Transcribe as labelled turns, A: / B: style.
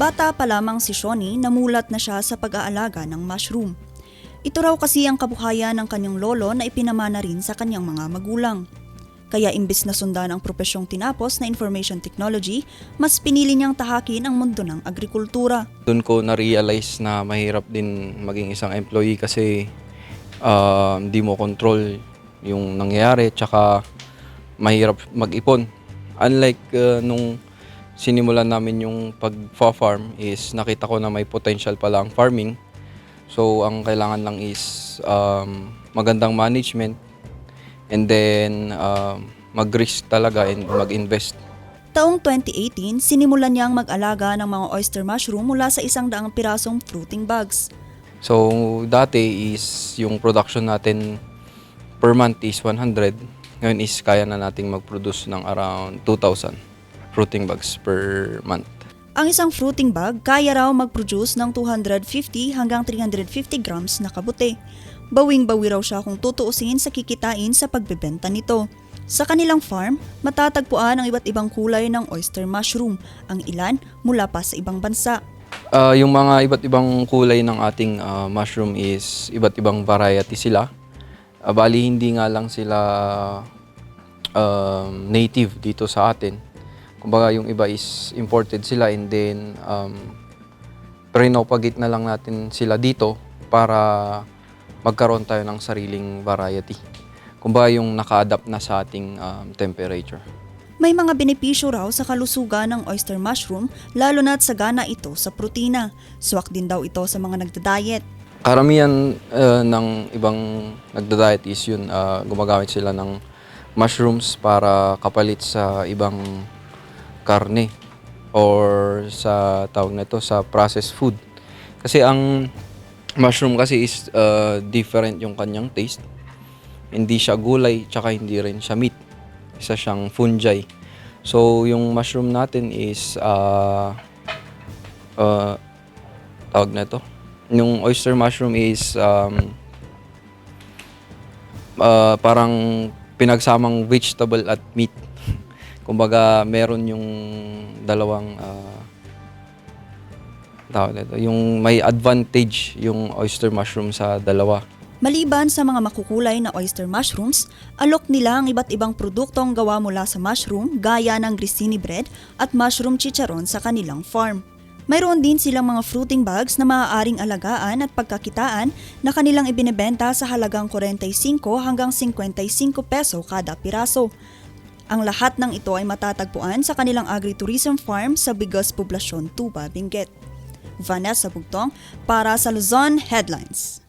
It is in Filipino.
A: Bata pa lamang si Shoni, namulat na siya sa pag-aalaga ng mushroom. Ito raw kasi ang kabuhayan ng kanyang lolo na ipinamana rin sa kanyang mga magulang. Kaya imbis na sundan ang propesyong tinapos na information technology, mas pinili niyang tahakin ang mundo ng agrikultura.
B: Doon ko na-realize na mahirap din maging isang employee kasi ah, hindi mo control yung nangyayari tsaka mahirap mag-ipon. Unlike ah, nung sinimulan namin yung pag-farm is nakita ko na may potential pala ang farming. So ang kailangan lang is um, magandang management and then um, mag-risk talaga and mag-invest.
A: Taong 2018, sinimulan niyang mag-alaga ng mga oyster mushroom mula sa isang daang pirasong fruiting bags.
B: So, dati is yung production natin per month is 100. Ngayon is kaya na nating mag-produce ng around 2,000 fruiting bags per month.
A: Ang isang fruiting bag kaya raw mag-produce ng 250 hanggang 350 grams na kabute. Bawing-bawi raw siya kung tutuusin sa kikitain sa pagbebenta nito. Sa kanilang farm, matatagpuan ang iba't ibang kulay ng oyster mushroom, ang ilan mula pa sa ibang bansa.
B: Ah, yung mga iba't ibang kulay ng ating ah, mushroom is iba't ibang variety sila. Ah, bali, hindi nga lang sila um, native dito sa atin. Kumbaga, yung iba is imported sila and then um, pinopagate na lang natin sila dito para magkaroon tayo ng sariling variety. Kumbaga, yung naka-adapt na sa ating um, temperature.
A: May mga benepisyo raw sa kalusugan ng oyster mushroom lalo na't sagana ito sa protina. Swak din daw ito sa mga nagda-diet.
B: Karamihan uh, ng ibang nagda-diet is yun, uh, gumagamit sila ng mushrooms para kapalit sa ibang karne or sa tawag na ito sa processed food. Kasi ang mushroom kasi is uh, different yung kanyang taste. Hindi siya gulay, tsaka hindi rin siya meat. Isa siyang fungi. So, yung mushroom natin is uh, uh, tawag na ito. Yung oyster mushroom is um, uh, parang pinagsamang vegetable at meat. Kumbaga, meron yung dalawang uh, nito, yung may advantage yung oyster mushroom sa dalawa.
A: Maliban sa mga makukulay na oyster mushrooms, alok nila ang iba't ibang produktong gawa mula sa mushroom gaya ng grissini bread at mushroom chicharon sa kanilang farm. Mayroon din silang mga fruiting bags na maaaring alagaan at pagkakitaan na kanilang ibinebenta sa halagang 45 hanggang 55 peso kada piraso. Ang lahat ng ito ay matatagpuan sa kanilang agritourism farm sa Bigas Poblasyon, Tuba, Benguet. Vanessa Bugtong para sa Luzon Headlines.